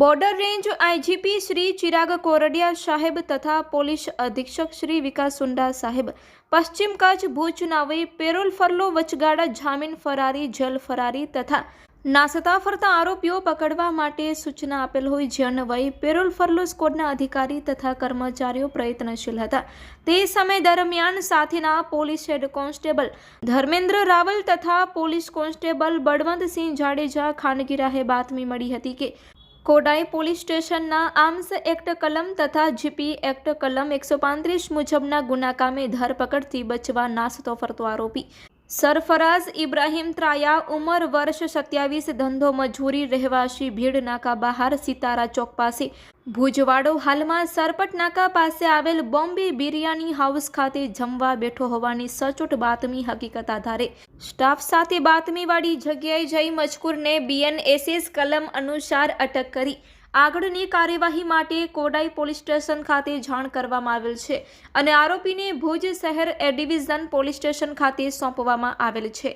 Border range IGP Shri Chirag Kordiya સાહેબ તથા police અધિક્ષક શ્રી વિકાસ સુંડા સાહેબ, પશ્ચિમ કચ્છ ભુજ નાવે પેરોલ ફરલો વચગાળા જામીન ફરારી, જેલ ફરારી તથા નાસતા ફરતા આરોપીઓ પકડવા માટે સૂચના આપેલ હોય જે અન્વયે પેરોલ ફરલો સ્કોડના અધિકારી તથા કર્મચારીઓ પ્રયત્નશીલ હતા. તે સમય દરમિયાન સાથેના police head constable Dharmendra Raval તથા પોલીસ કોન્સ્ટેબલ બળવંતસિંહ જાડેજા ખાનગીરાહે બાતમી મળી હતી કે કોડાઈ પોલીસ સ્ટેશનના આર્મ્સ એક્ટ કલમ તથા જીપી એક્ટ કલમ એકસો પાંત્રીસ મુજબના ગુના કામે ધરપકડથી બચવા નાસતો ફરતો આરોપી. સરફરાઝ ઇબ્રાહિમ ત્રાયા ઉંમર વર્ષ સત્યાવીસ, ધંધો મજૂરી, રહેવાસી, ભીડ નાકા બહાર, સિતારા ચોક પાસે. ભુજવાડો હાલમાં સરપટ નાકા પાસે આવેલ બોમ્બે બિરયાની હાઉસ ખાતે જમવા બેઠો હોવાની સચોટ બાતમી હકીકત આધારે. સ્ટાફ સાથે બાતમીવાળી જગ્યાએ જઈ મજકૂરને બીએનએસએસ કલમ અનુસાર અટક કરી. આગળની કાર્યવાહી માટે કોડાઈ પોલીસ સ્ટેશન ખાતે જાણ કરવામાં આવેલ છે અને આરોપીને ભુજ શહેર એ ડિવિઝન પોલીસ સ્ટેશન ખાતે સોંપવામાં આવેલ છે.